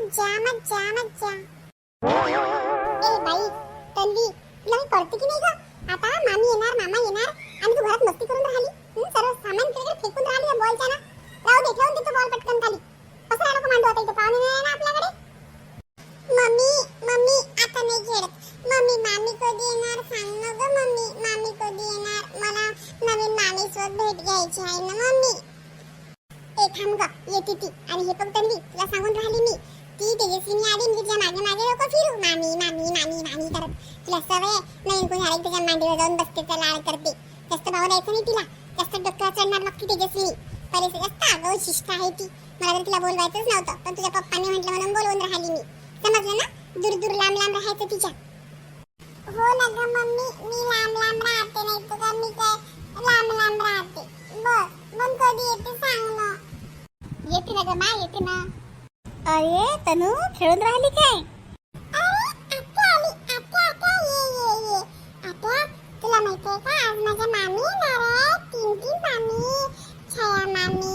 मज्जा मज्जा मज्जा. ए बाई तन्वी तुला मी कळते की नाही ग? आता मामी येणार मामा येणार आणि तू घरात मस्ती करून राहिली? सर्व सामान तिकडे फेकून राहिली बॉलच्या ना राहू दे ठेवून देतो बॉल पटकन खाली. तुला सवय नवीन कोणी आली तुझ्या मांडीवर जाऊन बसते तर लाड करते. जास्त भाव द्यायचं नाही तिला. जास्त डोक्यावर चढणार मग ती तेजस्विनी पहिले जास्त आगाऊ शिष्ट आहे ती. मला तर तिला बोलवायचंच नव्हतं पण तुझ्या पप्पांनी म्हटलं म्हणून बोलवून राहिली मी. समजलं ना? दूर दूर लांब लांब राहायचं तिच्या. हो ना ग मम्मी मी लांब लांब राहते नाही तर मी काय लांब लांब राहते. बस मग कधी येते सांग ना. येते ना ग मा येते ना. अरे तनू खेळून राहिली काय? मामी छाया मामी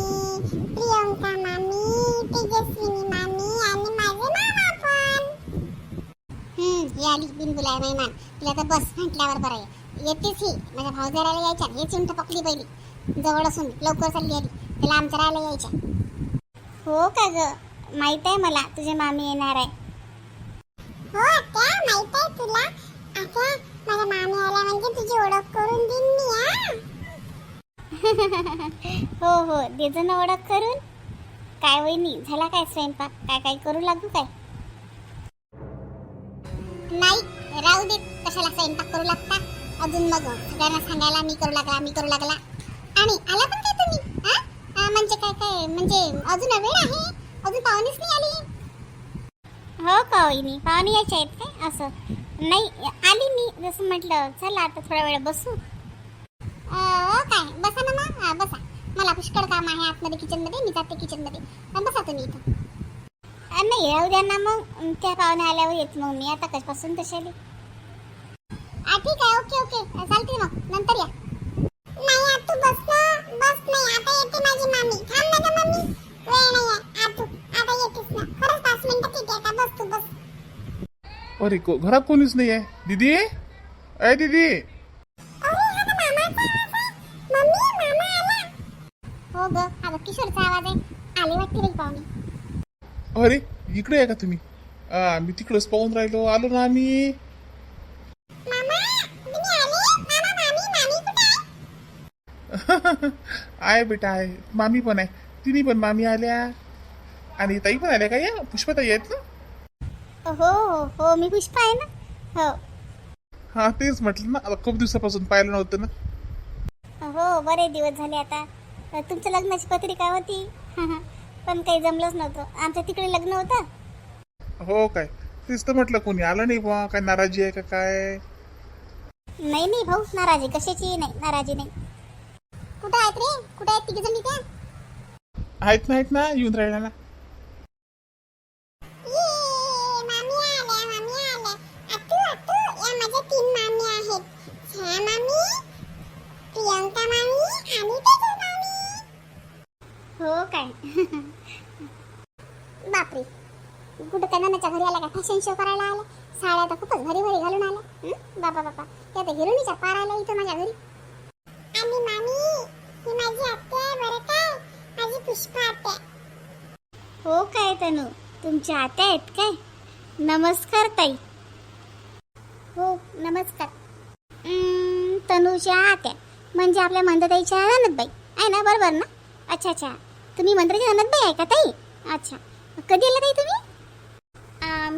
प्रियंका मामी तेजस्विनी मामी आणि माझे मामा पण. हम्म ही आली बिनबुलाय मेहमान. तिला आता बस म्हटल्यावर बरं आहे. येतेच ही. माझ्या भाऊजाराला यायच्या हे चिंट पकली पहिली. जवळ असून लवकर चालली आली. त्याला आमच्या राहायला यायच्या. हो का ग? माहीत आहे मला तुझे मामी येणार आहे. हो आत्या माहीत आहे तुला. आता हो हो. देजो ना ओळख करून. काय वहिनी झाला काय स्वयंपाक? काय काय करू लागू काय? नाही राहू दे. कशाला स्वयंपाक करू लागता? अजून मग सगळ्यांना सांगायला मी करू लागला मी करू लागला. आणि आला पण काय तुम्ही? हा? हा, म्हणजे काय काय? म्हणजे अजून वेळ आहे? अजून पाहुणेच नाही आली? हो का वहिनी? पाहुणे यायचे आहेत काय? असं. नाही आली मी. जसं म्हटलं चला आता थोडा वेळ बसू. बसा ना मग. हा, बसा. मला पुष्कळ काम आहे आतमध्ये किचनमध्ये मी जाते किचनमध्ये हा, बसा तुम्ही इथं. नाही राहू द्या ना मग. त्या पाहुणे आल्यावर येत मग मी. आता कशापासून तशाली? आ ठीक आहे. Okay okay. चालते मग. नंतर या. नाही आ, तू बस ना. बस नाही. आता येते माझी मामी. थांब ना ग मम्मी वेळ नाही आहे. आ, तू आता येतेस ना. खरंच पाच मिनिटं ठीक आहे का? बस तू बस. अरे को घरात कोणीच नाही आहे दीदी? अय दीदी! मामा आला हो ग हा बघ किशोरचा आवाज आहे. आले वाटते रे पाहुणे. अरे इकडे आहे का तुम्ही? आ, मी तिकडंच पाहून राहिलो आलो ना आम्ही. मामा तुम्ही आले? मामा मामी मामी कुठे आहे? आहे बेटा आहे. मामी पण आहे. तिन्ही पण मामी आल्या. आणि ताई पण आल्या का या? पुष्पाताई आहेत ना? हो हो हो मी पुष्पा आहे ना. हो. हा तेच म्हटलं ना आता खूप दिवसापासून पाहिलं नव्हतं ना. हो बरे दिवस झाले आता. तुमच्या लग्नाची पत्रिका होती? पण काही जमलंच नव्हतं. आमच्या तिकडे लग्न होतं? हो काय. तेच तर म्हटलं कोणी आलं नाही बा काय नाराजी आहे का काय? नाही नाही भाऊ. नाराजी कशाची? नाही नाराजी नाही. कुठं आहेत रे? कुठं आहेत तिघे जणी त्या? आहेत ना आहेत ना येऊन राहिल्या ना मामी आल्या मामी आल्या आतू आतू या माझ्या तीन मामी आहेत छाया मामी प्रियंका मामी आणि तेजू मामी हो काय बापरे कुठं त्या नानाच्या घरी आला का फॅशन शो करायला आला साड्या तर खूपच भारी भारी घालून आल्या. हं? बाबा बाबा. त्या तर हिरोनीच्या पार आल्या इथं माझ्या घरी. आणि मामी ही माझी आत्या आहे बरं काय माझी पुष्पा आत्या. हो काय तनू? तुमच्या आत्या आहेत काय? नमस्कार ताई. हो नमस्कार. तनूच्या आत्या. म्हणजे आपल्या मंदताईच्या ननदबाई. आहे ना बरोबर ना? अच्छा अच्छा. तुम्ही मंत्राची ननदबाई आहे का ताई? अच्छा. कधी आला ताई तुम्ही?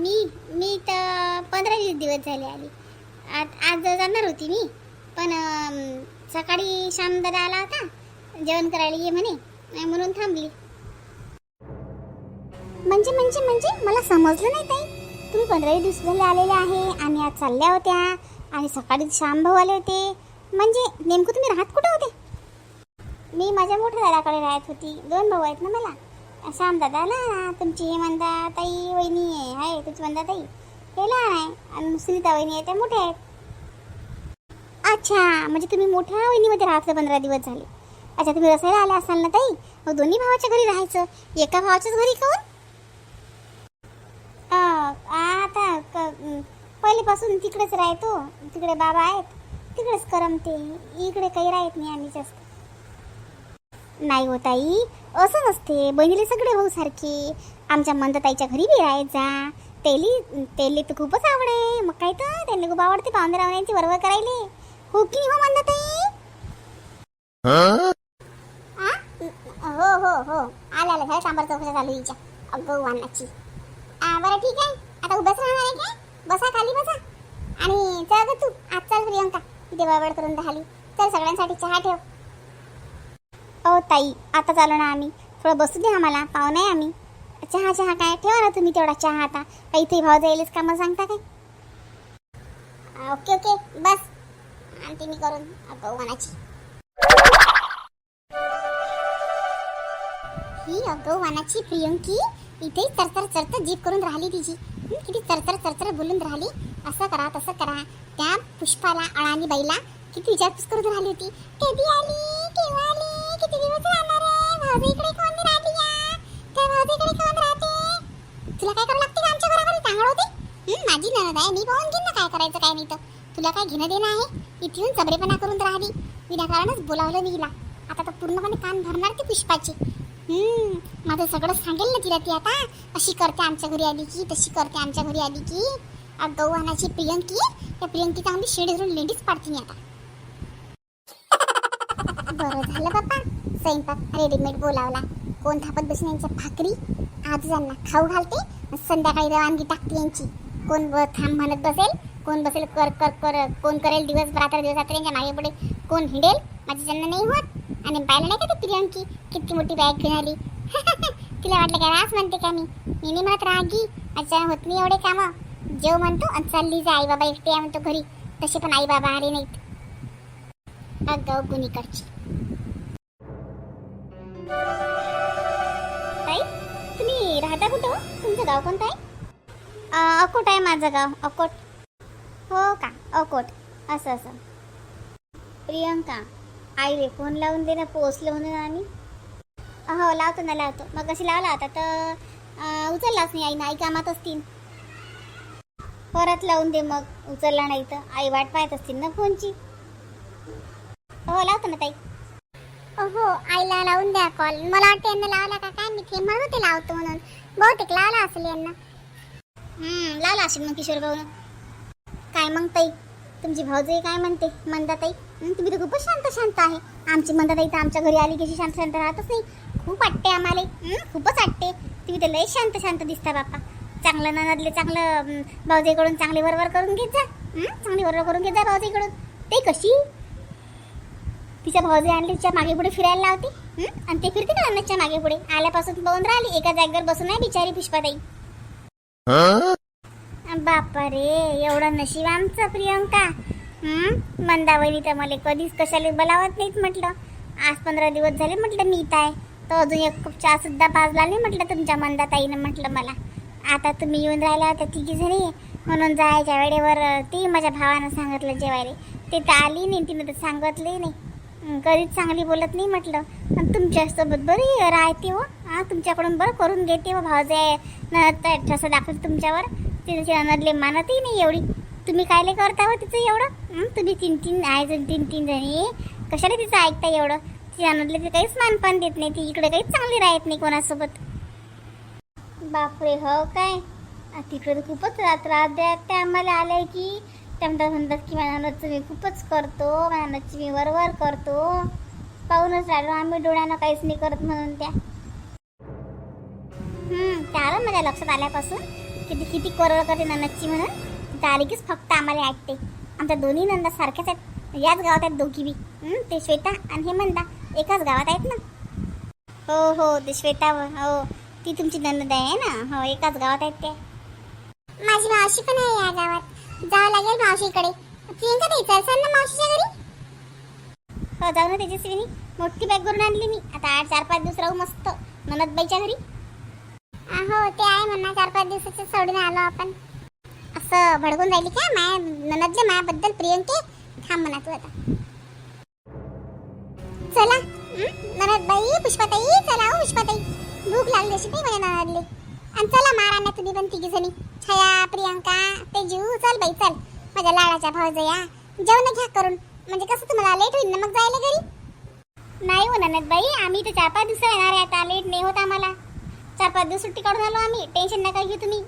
मी मी तर पंधरा वीस दिवस झाले आली. आज आज जाणार होती मी. पण सकाळी श्याम दादा आला होता. जेवण करायला ये म्हणे. नाही म्हणून थांबली. म्हणजे म्हणजे म्हणजे? मला समजलं नाही ताई. तुम्ही पंधरा दिवस झाले आलेले आहे आणि आज चालल्या होत्या आणि सकाळी श्याम भाऊ आले होते. म्हणजे नेमकं तुम्ही राहत कुठे होते? मी माझ्या मोठ्या दादाकडे राहत होती. दोन भाऊ आहेत ना मला. श्याम दादा ना तुमची ही मंदा ताई वहिनी आहे आहे तुमची मंदा ताई. हे लहान आहे आणि सुनीता वहिनी आहे त्या मोठ्या आहेत. अच्छा म्हणजे तुम्ही मोठ्या वहिनीमध्ये राहत पंधरा दिवस झाले. अच्छा तुम्ही रसायला आले असाल ना ताई? मग दोन्ही भावाच्या घरी राहायचं. एका भावाच्याच घरी काऊन क- पहिलेपासून तिकडेच राहतो. तिकडे बाबा आहेत. तिकडेच करमते. इकडे काही राहत नाही आम्ही जास्त. नाही हो ताई असं नसते. बहिणीले सगळे भाऊ सारखे. आमच्या मंदताईच्या घरी बी राहायचा तेली तेली तर खूपच आवड. आहे मग काय तर त्यांना खूप आवडते पाहुणे रावण्यांची वरवर करायले. हो की हो मंदताई? हो हो हो. आलं आलं झालं सांबार चौकशा चालू हिच्या. अगं वानाची. बरं ठीक आहे. आता उभंच राहणार आहे काय? बसा खाली बसा. आणि चल ग तू. आज चाल प्रियंका. देवावड करून राहिली. चल सगळ्यांसाठी चहा ठेव. ताई आता चालू ना आम्ही. थोडं बसू दे आम्हाला पाहुणे आहे आम्ही. चहा चहा काय ठेवा ना तुम्ही तेवढा चहा आता. काही इथे भाव जाईलच का मग सांगता काय? ओके ओके बस. आणते मी करून अगं ही अगं प्रियंकी इथे चरचर चरचर जीप करून राहिली तिची. किती चरचर चरचर बोलून राहिली. असं करा तसं करा. त्या पुष्पाला अळानी बाईला किती विचारपूस करून राहिली होती. कधी आली! भाऊजी इकडे कोण नाही राहते या? त्या भाऊजी इकडे कोण राहते? तुला काय करावं लागते का आमच्या घराकडे चांगलं होते? माझी ननद आहे. मी पाहून घेईन ना काय करायचं काय नाही तर. तुला काय घेणं देणं आहे? इथे येऊन चबरेपणा करून राहिली. विनाकारणच बोलावलं मी हिला. आता तर पूर्णपणे कान भरणार ती पुष्पाची. हम्म माझं सगळं सांगेल ना तिला ती आता. अशी करते आमच्या घरी आली की तशी करते आमच्या घरी आली की. अगं वाहनाची प्रियंकी. त्या प्रियंकी चांगली शेड धरून लेडीज पाडते मी आता. बरं झालं बाप्पा. स्वयंपाक रेडीमेड बोलावला. कोण थापत बसून यांच्या भाकरी? आज यांना खाऊ घालते संध्याकाळी रवानगी टाकते यांची. कोण थांब म्हणत बसेल कोण बसेल कर कर कर कोण करेल दिवस रात्र दिवस रात्र यांच्या मागे पुढे. कोण हिंडेल? माझी जन्म नाही होत. आणि पाहिलं नाही का ती प्रियंकी? किती मोठी बॅग घेऊन आली तिला वाटलं काय रास म्हणते का मी? मी नाही म्हणत रागी अच्छा होत नाही एवढे कामं. जेव म्हणतो आणि चालली जा आई बाबा एकटे म्हणतो घरी. तसे पण आई बाबा आले नाहीत. अगं गुन्हेकडची तुमचं गाव कोणतं आहे? अकोट आहे माझं गाव अकोट. हो का? अकोट. असं असं. प्रियंका आईले फोन लावून दे ना पोचलं म्हणून आम्ही. हो लावतो ना लावतो. मग कशी लावला होता तर उचललाच नाही आईनं आई कामात असतील परत लावून दे मग उचलला नाही तर. आई वाट पाहत असतील ना फोनची. हो लावतो ना ताई. हो आईला लावून द्या कॉल मला वाटतं यांना लावला का काय? मी ते म्हणत ते लावतो म्हणून. बहुतेक लावला असेल यांना. हम्म, लावला असेल मग किशोर भाऊन काय मग ताई? तुमची भाऊजी काय म्हणते? मंदाताई? तुम्ही तर खूपच शांत शांत आहे. आमची मंदाताई तर आमच्या घरी आली कशी शांत शांत राहतच नाही. खूप वाटते आम्हाला. खूपच वाटते तुम्ही तर लय शांत शांत दिसता बाप्पा चांगलं ननदले चांगलं भाऊजीकडून चांगली वरवर करून घेत जा. चांगली वरवर करून घेत जा भाऊजीकडून. ते कशी? तिच्या भाऊजी आणली तिच्यामागे पुढे फिरायला लावते. आणि ते फिरते का अन्नाच्या मागे पुढे. आल्यापासून बघून राहिली एका जागेवर बसून आहे बिचारी पुष्पाताई. बापा रे एवढं नशीब आमचं प्रियंका? मंदावणी तर मला कधीच कशाला बोलावत नाहीत म्हटलं. आज पंधरा दिवस झाले म्हटलं मी इथं आहे. तर अजून एक कप चहा सुद्धा पाजला नाही म्हटलं तुमच्या मंदाताईनं म्हटलं मला. आता तुम्ही येऊन राहिला होत्या तिघी जणी म्हणून जायच्या वेळेवर ती माझ्या भावानं सांगितलं जेवायला. ते तर आली नाही तिनं तर सांगितलंही नाही. कधीच चांगली बोलत नाही म्हटलं. आणि तुमच्यासोबत बरी राहते हो. हां तुमच्याकडून बरं करून घेते व भाऊजे. न ठसं दाखवते तुमच्यावर तिथे अनरले मानतही नाही एवढी. तुम्ही कायले करता हो तिचं एवढं? तुम्ही तीन तीन आहे जण तीन तीन जणी. कशाला तिचं ऐकता एवढं? ती अनरले ते काहीच मानपान देत नाही. ती इकडे काहीच चांगली राहत नाही कोणासोबत. बापरे हो काय? तिकडे तर खूपच रात्र त्रास द्या. त्या आम्हाला आलंय की त्या म्हणतात म्हणतात की माझ्या नचं मी खूपच करतो माझ्या नची मी वरवर करतो. पाहूनच राहिलो आम्ही डोळ्यानं काहीच नाही करत म्हणून त्या. हम्म, त्या आलं माझ्या लक्षात आल्यापासून. किती किती करळ करते ननदची म्हणून. तिथं आली कीच फक्त आम्हाला ऐकते आमच्या दोन्ही नंदा सारख्याच आहेत. याच गावात आहेत दोघी बी. ते श्वेता आणि हे म्हणता एकाच गावात आहेत ना. हो हो ते श्वेता हो ती तुमची नंद आहे ना. हो एकाच गावात आहेत त्या. माझी मावशी पण आहे या गावात. जावं लागेल मावशीकडे. प्रियंका ताई चलसान ना मावशीच्या घरी. हो जाऊ ना तेजस्विनी. मोठी बॅग करून आणली मी. आता आठ चार पाच दिवस राहू मस्त. ननदबाईच्या घरी. हो ते आहे म्हणा चार पाच दिवसाचे सोडून आलो आपण. असं भडकून राहिली का? माया ननदले मायाबद्दल प्रियंके? थांब म्हणा तू आता. चला. हं? ननदबाई पुष्पाताई चला हो पुष्पाताई. भूक लागली अशी नाही माझ्या ननदले. आणि चला मारा ना तुम्ही पण तिघी जणी छाया प्रियंका. तेजू चल बाई चल. माझ्या लाडाच्या भावजया जेवण घ्या करून. म्हणजे कसं तुम्हाला लेट होईल ना मग जायला घरी? नाही हो ननद बाई. आम्ही तर चार पाच दिवस येणार आहे आता. लेट नाही होत आम्हाला. चार पाच दिवस सुट्टी काढून आलो आम्ही. टेन्शन नका घेऊ तुम्ही.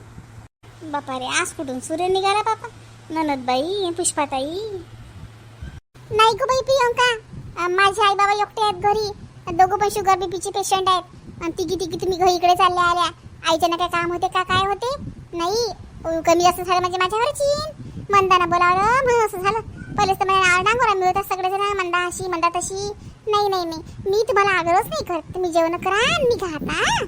बापा रे आज कुठून सूर्य निघाला बापा? ननद बाई पुष्पाताई. नाही गो बाई प्रियंका. माझे आई बाबा एकटे आहेत घरी. दोघं पण शुगर बीपीचे पेशंट आहेत. आणि तिघी तिघी तुम्ही घरी इकडे चालल्या आल्या. आईच्या ना काय काम होते का? काय होते? नाही कमी जास्त झालं म्हणजे माझ्यावरच येईन मंदाना बोलावलं म्हणून असं झालं. पहिलेच तर मला नाव मिळत सगळे सगळेजण मंदा अशी मंदा तशी. नाही नाही नाही मी तुम्हाला आग्रहच नाही करत. तुम्ही जेवण करा आणि मी घाता